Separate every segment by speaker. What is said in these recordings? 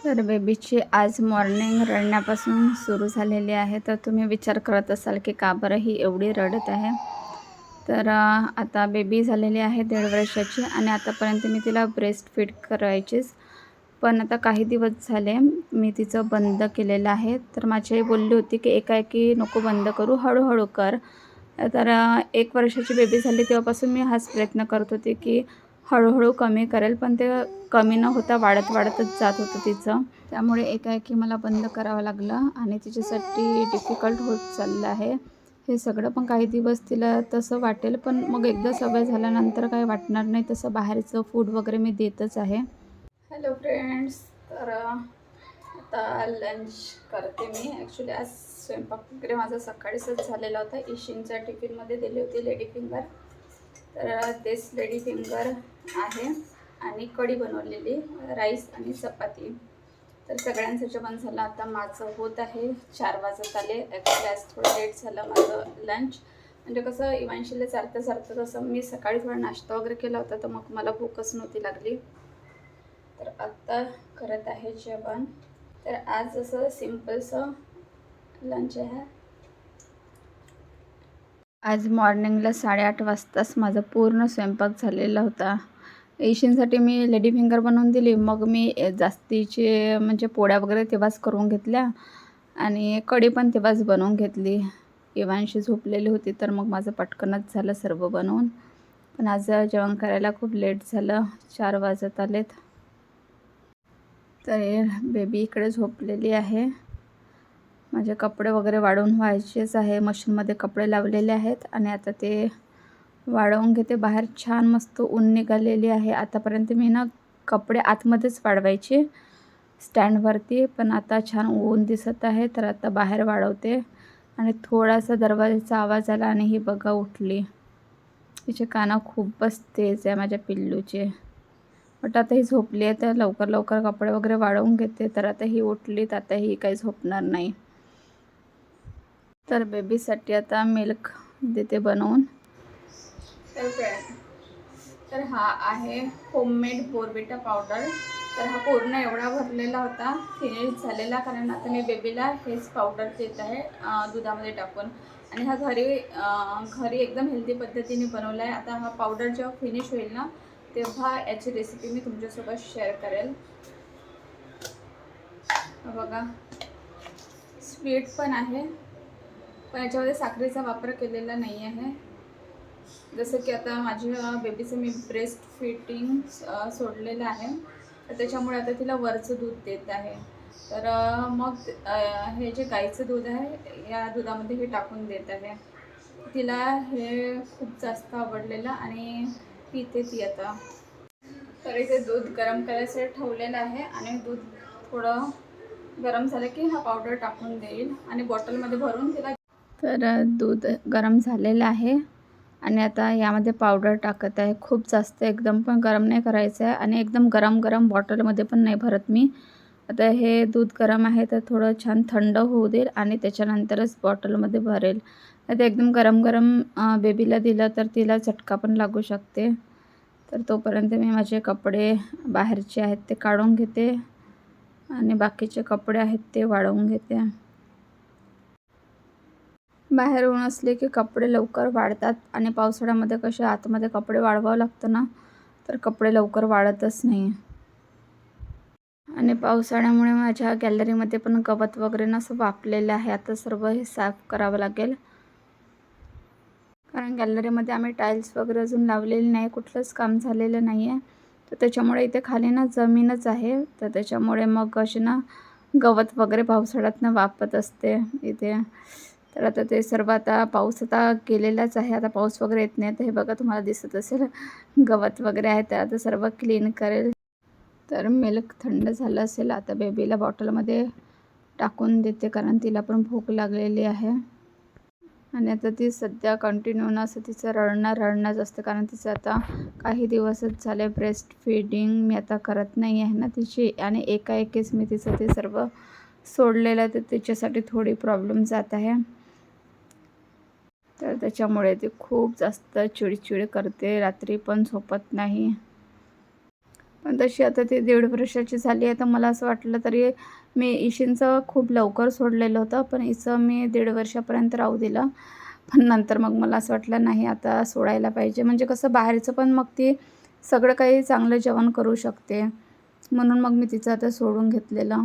Speaker 1: तर बेबीची आज मॉर्निंग रडण्यापासून सुरू झालेली आहे. तर तुम्ही विचार करत असाल की का बरं ही एवढी रडत आहे? तर आता बेबी झालेली आहे दीड वर्षाची आणि आतापर्यंत मी तिला ब्रेस्ट फीड करायचीच. पण आता काही दिवस झाले मी तिचं बंद केलेलं आहे. तर माझी आई बोलली होती की एकाएकी नको बंद करू हळूहळू कर. तर एक वर्षाची बेबी झाली तेव्हापासून मी हाच प्रयत्न करत होते की हळूहळू कमी करेल पण ते कमी न होता वाढत वाढतच जात होतं तिचं. त्यामुळे एकाएकी मला बंद करावं लागलं आणि तिच्यासाठी डिफिकल्ट होत चाललं आहे. हे सगळं पण काही दिवस तिला तसं वाटेल पण मग एकदा सवय झाल्यानंतर काही वाटणार नाही तसं बाहेरचं फूड वगैरे मी देतच आहे. हॅलो फ्रेंड्स तर आता लंच करते मी. ॲक्च्युली आज स्वयंपाक वगैरे माझा सकाळीच झालेला होता. इशिनच्या टिफिनमध्ये दिली होती लेडी फिंगर तर तेच लेडी फिंगर आहे. आणि कढी बनवलेली राईस आणि चपाती. तर सगळ्यांचं जेवण झालं. आता माझं होत आहे चार वाजत आले. आज थोडं लेट झालं माझं लंच म्हणजे कसं इव्हांशीला चालतं चालतं तसं मी सकाळी थोडा नाश्ता वगैरे केला होता तर मग मला भूकच नव्हती लागली. तर आत्ता करत आहे जेवण. तर आज असं सिम्पलचं लंच आहे. आज मॉर्निंगला साडेआठ वाजताच माझा पूर्ण स्वयंपाक झालेला होता. एशियनसाठी मी लेडी फिंगर बनवून दिली. मग मी जास्तीचे म्हणजे पोळ्या वगैरे तेव्हाच करून घेतल्या आणि कढी पण तेव्हाच बनवून घेतली. इवांशी झोपलेली होती तर मग माझं पटकनच झालं सर्व बनवून. पण आज जेवण करायला खूप लेट झालं. चार वाजत आलेत. तर बेबी इकडे झोपलेली आहे. माझे कपडे वगैरे वाढवून व्हायचेच आहे. मशीनमध्ये कपडे लावलेले आहेत आणि आता ते वाढवून घेते. बाहेर छान मस्त ऊन निघालेली आहे. आतापर्यंत मी ना कपडे आतमध्येच वाढवायचे. स्टँडवरती पण आता छान ऊन दिसत आहे. तर आता बाहेर वाढवते. आणि थोडासा दरवाजाचा आवाज आला आणि ही बघा उठली. तिचे काना खूपच तेज आहे माझ्या पिल्लूचे. बट आता ही झोपली आहे. तर लवकर लवकर कपडे वगैरे वाढवून घेते. तर आता ही उठली तर आता ही काही झोपणार नाही. तर बेबीसाठी आता मिल्क देते बनवून. तर तर हा आहे होममेड बोरबिटा पावडर तर हा पूर्ण एवढा भरलेला होता फिनिश झालेला कारण आता मी बेबीला हेच पावडर देत आहे दुधामध्ये टाकून. आणि हा घरी घरी एकदम हेल्दी पद्धतीने बनवला आहे आता हा पावडर जेव्हा फिनिश होईल ना तेव्हा याची रेसिपी मी तुमच्यासोबत शेअर करेल. बघा स्वीट पण आहे. पण याच्यामध्ये साखरेचा वापर केलेला नाही आहे. जसं की आता माझ्या बेबीचं मी ब्रेस्ट फिटिंग सोडलेलं आहे. तर त्याच्यामुळे आता तिला वरचं दूध देत आहे. तर मग हे जे गाईचं दूध आहे या दुधामध्ये हे टाकून देत आहे. तिला हे खूप जास्त आवडलेलं आणि पिते ती आता. तर इथे दूध गरम करायचं ठेवलेलं आहे आणि दूध थोडं गरम झालं की हा पावडर टाकून देईल आणि बॉटलमध्ये भरून तिला तर दूध गरम झालेलं आहे आणि आता यामध्ये पावडर टाकत आहे. खूप जास्त एकदम पण गरम नाही करायचं आहे आणि एकदम गरम गरम बॉटलमध्ये पण नाही भरत मी. आता हे दूध गरम आहे तर थोडं छान थंड होऊ देईल आणि त्याच्यानंतरच बॉटलमध्ये भरेल. आता एकदम गरम गरम बेबीला दिलं तर तिला चटका पण लागू शकते. तर तोपर्यंत मी माझे कपडे बाहेरचे आहेत ते काढून घेते आणि बाकीचे कपडे आहेत ते वाढवून घेते. बाहेर ऊन असले की कपडे लवकर वाढतात आणि पावसाळ्यामध्ये कसे आतमध्ये कपडे वाळवावं लागतं ना तर कपडे लवकर वाळतच नाही. आणि पावसाळ्यामुळे माझ्या गॅलरीमध्ये पण गवत वगैरे नसं वापलेलं आहे. आता सर्व हे साफ करावं लागेल. कारण गॅलरीमध्ये आम्ही टाईल्स वगैरे अजून लावलेली नाही कुठलंच काम झालेलं नाही आहे तर त्याच्यामुळे इथे खाली ना जमीनच आहे. तर त्याच्यामुळे मग अशी ना गवत वगैरे पावसाळ्यातनं वापत असते इथे. तर आता ते सर्व आता पाऊस आता केलेलाच आहे. आता पाऊस वगैरे येत नाही. तर हे बघा तुम्हाला दिसत असेल. गवत वगैरे आहे तर आता सर्व क्लीन करेल. तर मिल्क थंड झालं असेल. आता बेबीला बॉटलमध्ये टाकून देते कारण तिला पण भूक लागलेली आहे. आणि आता ती सध्या कंटिन्यू ना असं तिचं रडणं रडणंच असतं. कारण तिचं आता काही दिवसच झाले ब्रेस्ट फीडिंग मी आता करत नाही आहे ना तिची. आणि एकाएकीच मी तिचं ते सर्व सोडलेलं तर त्याच्यासाठी थोडी प्रॉब्लेम जात आहे. तर त्याच्यामुळे ती खूप जास्त चिडचिड करते रात्री पण झोपत नाही. पण तशी आता ती दीड वर्षाची झाली आहे तर मला असं वाटलं तरी मी इशींचं खूप लवकर सोडलेलं होतं पण हिचं मी दीड वर्षापर्यंत राहू दिलं. पण नंतर मग मला असं वाटलं नाही आता सोडायला पाहिजे. म्हणजे कसं बाहेरचं पण मग ती सगळं काही चांगलं जेवण करू शकते. म्हणून मग मी तिचं आता सोडून घेतलेलं.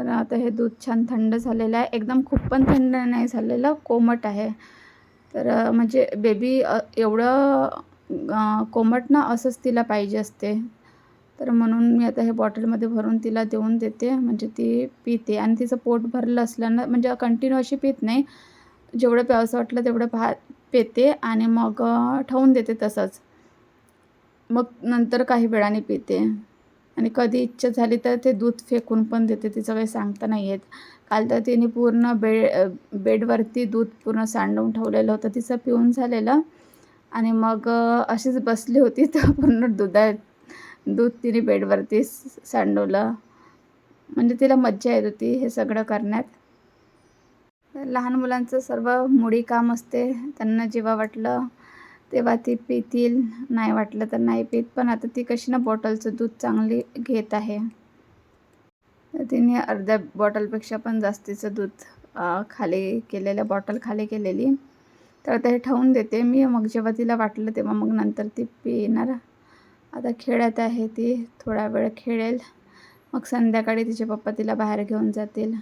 Speaker 1: तर आता हे दूध छान थंड झालेलं आहे. एकदम खूप पण थंड नाही झालेलं कोमट आहे. तर म्हणजे बेबी एवढं कोमट ना असंच तिला पाहिजे असते. तर म्हणून मी आता हे बॉटलमध्ये भरून तिला देऊन देते. म्हणजे ती पिते आणि तिचं पोट भरलं असल्यानं म्हणजे कंटिन्यू अशी पित नाही. जेवढं प्यावंसं वाटलं तेवढं भा पिते आणि मग ठेवून देते तसंच. मग नंतर काही वेळाने पिते. आणि कधी इच्छा झाली तर ते दूध फेकून पण देते तिचं काही सांगता नाही येत. काल तर तिने पूर्ण बेड बेडवरती दूध पूर्ण सांडवून ठेवलेलं होतं तिचं पिऊन झालेलं. आणि मग अशीच बसली होती तर पूर्ण दुधा दूध तिने बेडवरती स- सांडवलं. म्हणजे तिला मज्जा येत होती हे सगळं करण्यात. लहान मुलांचं सर्व मुडी काम असते त्यांना जेव्हा वाटलं. तेव्हा ती पितील. नाही वाटलं तर नाही पित पण आता ती कशी ना बॉटलचं दूध चांगली घेत आहे. तर तिने अर्ध्या बॉटलपेक्षा पण जास्तीचं दूध खाली केलेलं बॉटल खाली केलेली. तर आता हे ठेवून देते मी. मग जेव्हा तिला वाटलं तेव्हा मग नंतर ती पिणार. आता खेळत आहे ती. थोडा वेळ खेळेल. मग संध्याकाळी तिचे पप्पा तिला बाहेर घेऊन जातील.